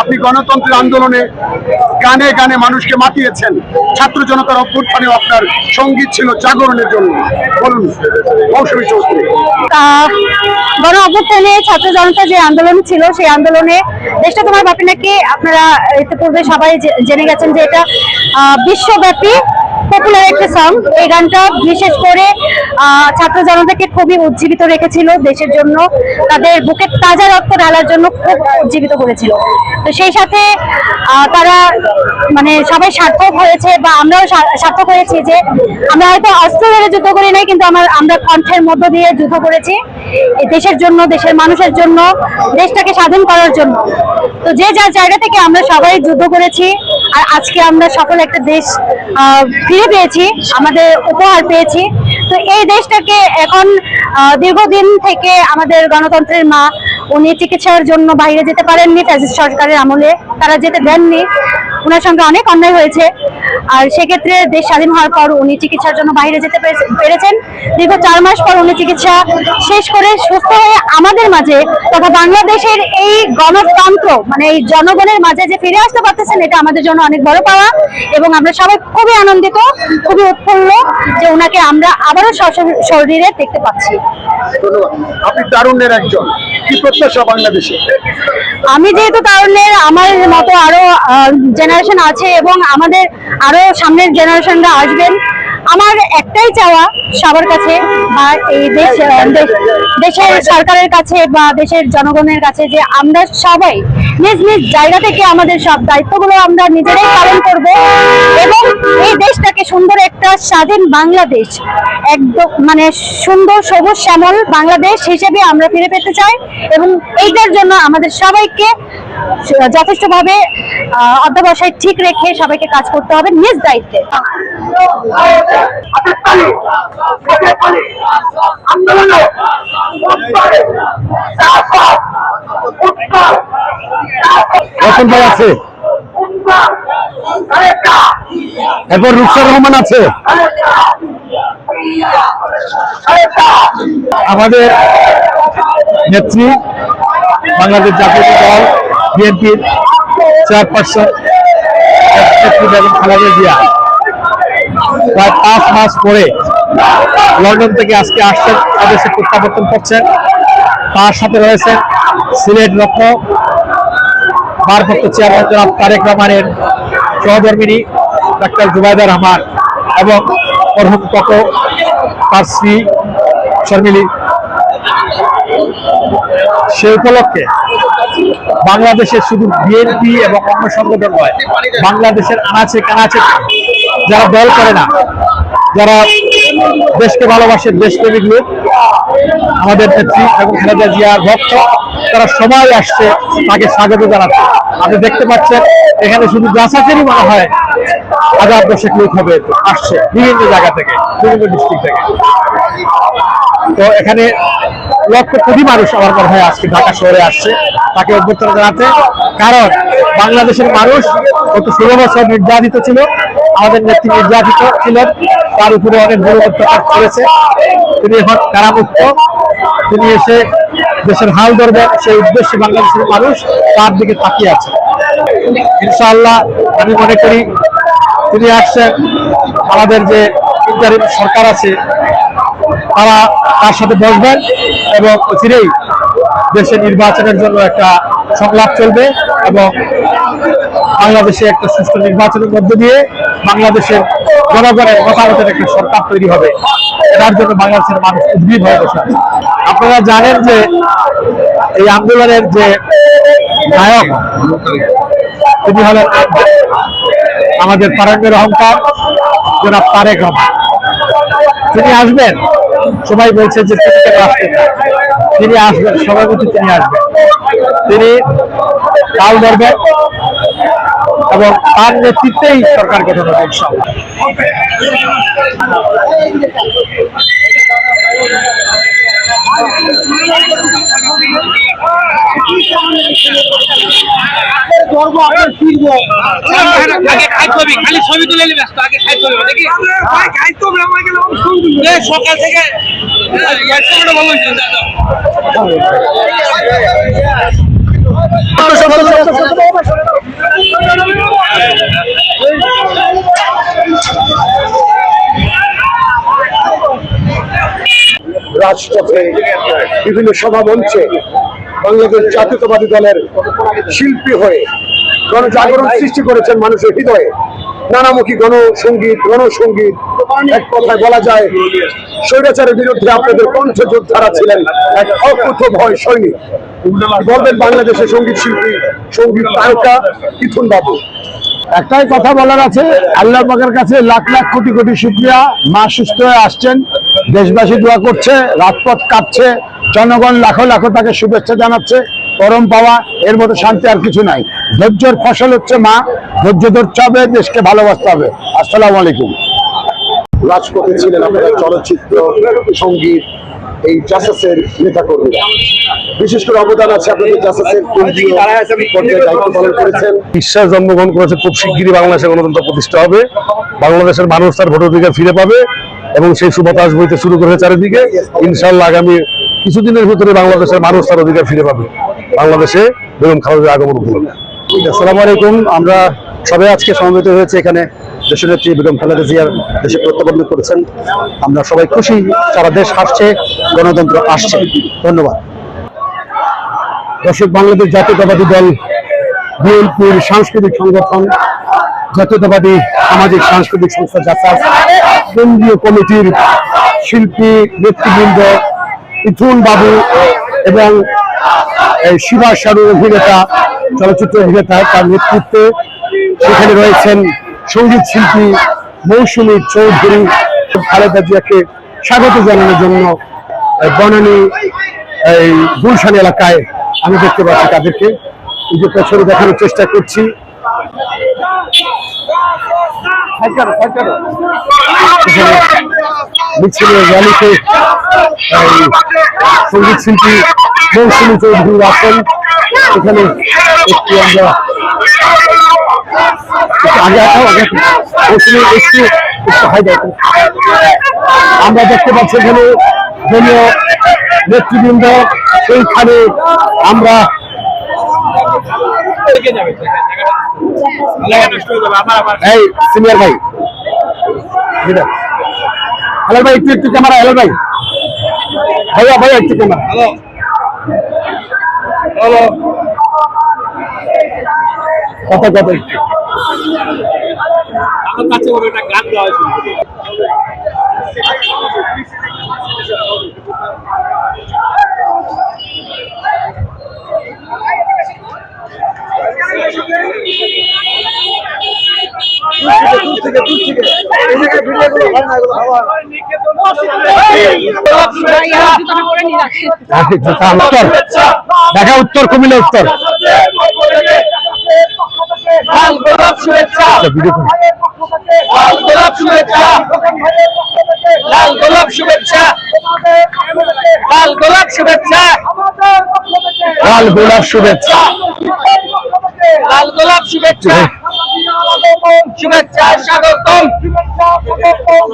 আপনি গণতন্ত্রের আন্দোলনে গানে গানে মানুষকে মাতিয়েছেন। ছাত্র জনতার অভ্যুত্থানেও আপনার সংগীত ছিল জাগরণের জন্য। বলুন, মৌসুমী চৌধুরী। গণ অভ্যুত্থানে ছাত্র জনতা যে আন্দোলন ছিল, সেই আন্দোলনে দেশটা তোমার বাপি নাকি আপনারা ইতিপূর্বে সবাই জেনে গেছেন যে এটা বিশ্বব্যাপী পপুলার একটা সং এই গানটা বিশেষ করে ছাত্র জনতাকে খুবই উজ্জীবিত রেখেছিল দেশের জন্য। তাদের বুকে তাজা রক্ত ঢালার জন্য খুব উজ্জীবিত করেছিল। তো সেই সাথে তারা মানে সবাই সার্থক হয়েছে বা আমরাও সার্থক হয়েছি যে আমরা হয়তো অস্ত্র ধরে যুদ্ধ করি নাই, কিন্তু আমার, আমরা কণ্ঠের মধ্য দিয়ে যুদ্ধ করেছি। দেশের জন্য, দেশের মানুষের জন্য, দেশটাকে স্বাধীন করার জন্য। তো যে যার জায়গা থেকে আমরা সবাই যুদ্ধ করেছি আর আজকে আমরা সকল একটা দেশ ফিরে পেয়েছি, আমাদের উপহার পেয়েছি। তো এই দেশটাকে এখন দীর্ঘদিন থেকে আমাদের গণতন্ত্রের মা, উনি চিকিৎসার জন্য বাইরে যেতে পারেননি, ফ্যাসিস্ট সরকারের আমলে। তারা যেতে দেননি। ওনার সঙ্গে অনেক অন্যায় হয়েছে। আর সেক্ষেত্রে দেশ স্বাধীন হওয়ার পর উনি চিকিৎসার জন্য বাইরে যেতে পেরে- পেরেছেন। দীর্ঘ চার মাস পর উনি চিকিৎসা শেষ করে সুস্থ হয়ে আমাদের মাঝে তথা বাংলাদেশের এই গণতন্ত্র মানে এই জনগণের মাঝে যে ফিরে আসতে পারতেছেন এটা আমাদের জন্য অনেক বড় পাওয়া এবং আমরা সবাই খুবই আনন্দিত খুবই উৎফুল্ল যে ওনাকে আমরা আবারও শরীরে দেখতে পাচ্ছি। ধন্যবাদ। আপনি তারুণ্যের একজন। কি প্রত্যাশা বাংলাদেশে? আমি যেহেতু তারুণ্যের আমার মতো আরও জেনারেশন আছে এবং আমাদের আরও সামনের জেনারেশনরা আসবেন। আমার একটাই চাওয়া সবার কাছে বা এই দেশ দেশ- দেশের সরকারের কাছে বা দেশের জনগণের কাছে যে আমরা সবাই নিজ নিজ জায়গা থেকে আমাদের সব দায়িত্বগুলো আমরা নিজেরাই পালন করব এবং এই দেশটাকে সুন্দর একটা স্বাধীন বাংলাদেশ একদম মানে সুন্দর সবুজ শ্যামল বাংলাদেশ হিসেবে আমরা ফিরে পেতে চাই এবং এইটার জন্য আমাদের সবাইকে যথেষ্টভাবে অধ্যবসায় ঠিক রেখে সবাইকে কাজ করতে হবে নিজ দায়িত্বে রতন ভাই আছে? এরপর রুকসার রহমান আছে? আমাদের নেত্রী বাংলাদেশ জাতীয় দল বিএনপির চেয়ারপারসন বেগম খালেদা জিয়া। প্রায় পাঁচ মাস পরে লন্ডন থেকে আজকে আসছেন স্বদেশে প্রত্যাবর্তন করছেন তার সাথে রয়েছে সিলেট রত্ন ভারপ্রাপ্ত চেয়ারম্যান জনাব তারেক রহমানের সহধর্মিনী ডাক্তার জুবাইদা রহমান এবং মরহুম কত তার স্ত্রী শর্মিলী। সে উপলক্ষে বাংলাদেশের শুধু বিএনপি এবং অন্য সংগঠন নয়, বাংলাদেশের আনাচে কানাচে যারা দল করে না, যারা দেশকে ভালোবাসে দেশপ্রেমিক লোক আমাদের নেত্রী এবং খালেদা জিয়ার ভক্ত, তারা সবাই আসছে, তাকে স্বাগত জানাচ্ছে। আপনি দেখতে পাচ্ছেন, এখানে শুধু গাছাচেরই মনে হয় হাজার দশেক লোক হবে, আসছে বিভিন্ন জায়গা থেকে, বিভিন্ন ডিস্ট্রিক্ট থেকে। তো এখানে লক্ষ কোটি মানুষ আমার মনে হয় আজকে ঢাকা শহরে আসছে, তাকে অভ্যর্থনা জানাতে। কারণ বাংলাদেশের মানুষ গত ষোলো বছর নির্যাতিত ছিল, আমাদের নেত্রী নির্যাতিত ছিলেন, তার উপরে অনেক বড় অত্যাচার করেছে। তিনি এখন কারামুক্ত। তিনি এসে দেশের হাল ধরবেন সেই উদ্দেশ্যে বাংলাদেশের মানুষ তার দিকে তাকিয়ে আছে। ইনশাআল্লাহ, আমি মনে করি, তিনি আসছেন, আমাদের যে ইন্টারিম সরকার আছে তারা তার সাথে বসবেন এবং অচিরেই দেশের নির্বাচনের জন্য একটা সংলাপ চলবে এবং বাংলাদেশে একটা সুষ্ঠু নির্বাচনের মধ্য দিয়ে বাংলাদেশের জনগণের মতামতের একটা সরকার তৈরি হবে। এটার জন্য বাংলাদেশের মানুষ উদ্ভিদ হয়ে বসে আপনারা জানেন যে এই আন্দোলনের যে নায়ক, তিনি হলেন আমাদের তারাঙ্গের অহংকার জনাব তারেক রহমান। তিনি আসবেন। সবাই বলছে যে তিনি আসবেন তিনি আসবেন তিনি আসবেন। তিনি কাল ধরবেন এবং তার নেতৃত্বেই সরকার গঠন হবে করব আপনার ফিরবো আগে খাই ছবি খালি ছবি তুলে নিবে আগে খাই ছবি দেখি সকাল থেকে ভালো রাজপথে বিভিন্ন সভা মঞ্চে বাংলাদেশ জাতীয়তাবাদী দলের শিল্পী হয়ে গণজাগরণ সৃষ্টি করেছেন মানুষের হৃদয়ে। নানামুখী গণসঙ্গীত গণসঙ্গীত এক কথায় বলা যায়, স্বৈরাচারের বিরুদ্ধে আপনাদের কণ্ঠ যোদ্ধারা ছিলেন এক অকুত ভয় সৈনিক। বলবেন বাংলাদেশের সংগীত শিল্পী, সংগীত তারকা মিথুন বাবু একটাই কথা বলার আছে, আল্লাহ পাকের কাছে লাখ লাখ কোটি কোটি শুক্রিয়া। মা সুস্থ হয়ে আসছেন, দেশবাসী দোয়া করছে রাজপথ কাটছে জনগণ লাখো লাখো তাকে শুভেচ্ছা জানাচ্ছে, পরম পাওয়া, এর মতো শান্তি আর কিছু নাই। ধৈর্যর ফসল হচ্ছে মা, ধৈর্য ধরতে হবে, দেশকে ভালোবাসতে হবে। আসসালামু আলাইকুম। রাজপথে ছিলেন আপনারা চলচ্চিত্র সংগীত এই জাসাসের নেতা কর্মীরা বিশেষ করে অবদান আছে আপনাদের জাসাসের দায়িত্ব পালন করেছেন। বিশ্বাস জন্মগ্রহণ করেছে খুব শিগগিরই বাংলাদেশের গণতন্ত্র প্রতিষ্ঠা হবে। বাংলাদেশের মানুষ তার ভোটাধিকার ফিরে পাবে এবং সেই সুবাতাস বইতে শুরু করেছে চারিদিকে। ইনশাল্লাহ আগামী কিছুদিনের ভিতরে বাংলাদেশের মানুষ তার অধিকার ফিরে পাবে। বাংলাদেশে বেগম খালেদার আগমন উপলক্ষে। আসসালামু আলাইকুম আমরা সবাই আজকে সমবেত হয়েছে এখানে। দেশনেত্রী বেগম খালেদা জিয়ার দেশে প্রত্যাবর্তন করেছেন। আমরা সবাই খুশি, সারা দেশ হাসছে, গণতন্ত্র আসছে। ধন্যবাদ। দর্শক, বাংলাদেশ জাতীয়তাবাদী দল, বিএনপির সাংস্কৃতিক সংগঠন, জাতীয়তাবাদী সামাজিক সাংস্কৃতিক সংস্থা জাসাস কেন্দ্রীয় কমিটির শিল্পী নেতৃবৃন্দ মিথুন বাবু এবং শিবা শারু অভিনেতা, চলচ্চিত্র অভিনেতা, তার নেতৃত্বে সেখানে রয়েছেন সংগীত শিল্পী মৌসুমী চৌধুরী খালেদা জিয়াকে স্বাগত জানানোর জন্য বনানী এই গুলশান এলাকায় আমি দেখতে পাচ্ছি তাদেরকে। এই যে পেছনে দেখানোর চেষ্টা করছি। মিছিলের র্যালিতে সংগীত শিল্পী মৌসুমী চৌধুরী আছেন এখানে একটি আমরা আগে আসাও আগে আসো। একটু হাই আমরা দেখতে পাচ্ছি এখানে দলীয় নেতৃবৃন্দ সেইখানে আমরা এই সিনিয়র ভাই। হ্যালো ভাই একটু একটু ক্যামেরা হ্যালো ভাই। ভাইয়া ভাইয়া একটু ক্যামেরা। Hello hello. কথা কথা একটু। কাছে ওর একটা গান গাওয়া দেখা উত্তর কুমিল্লা উত্তর। লাল গোলাপ শুভেচ্ছা। লাল গোলাপ শুভেচ্ছা। লাল গোলাপ শুভেচ্ছা। লাল গোলাপ শুভেচ্ছা। লাল গোলাপ শুভেচ্ছা। লাল গোলাপ শুভেচ্ছা। শুভেচ্ছা। স্বাগতম।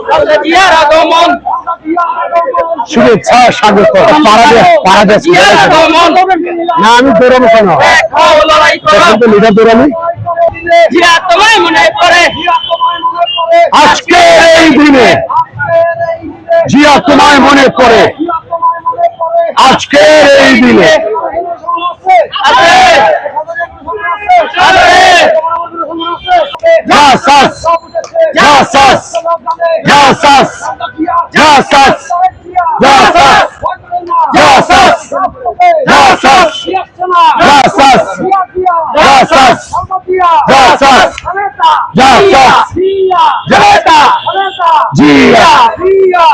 খালেদা জিয়ার আগমন। শুভেচ্ছা স্বাগত না আমি দৌড়াবো কেন? লড়াই তো লিডার দৌড়ানি জিয়া তোমায় মনে পড়ে আজকে এই দিনে জিয়া তোমায় মনে পড়ে আজকের এই দিনে আছে আছে জাসাস জাসাস জাসাস জাসাস জাসাস জাসাস জাসাস জিয়া জিয়া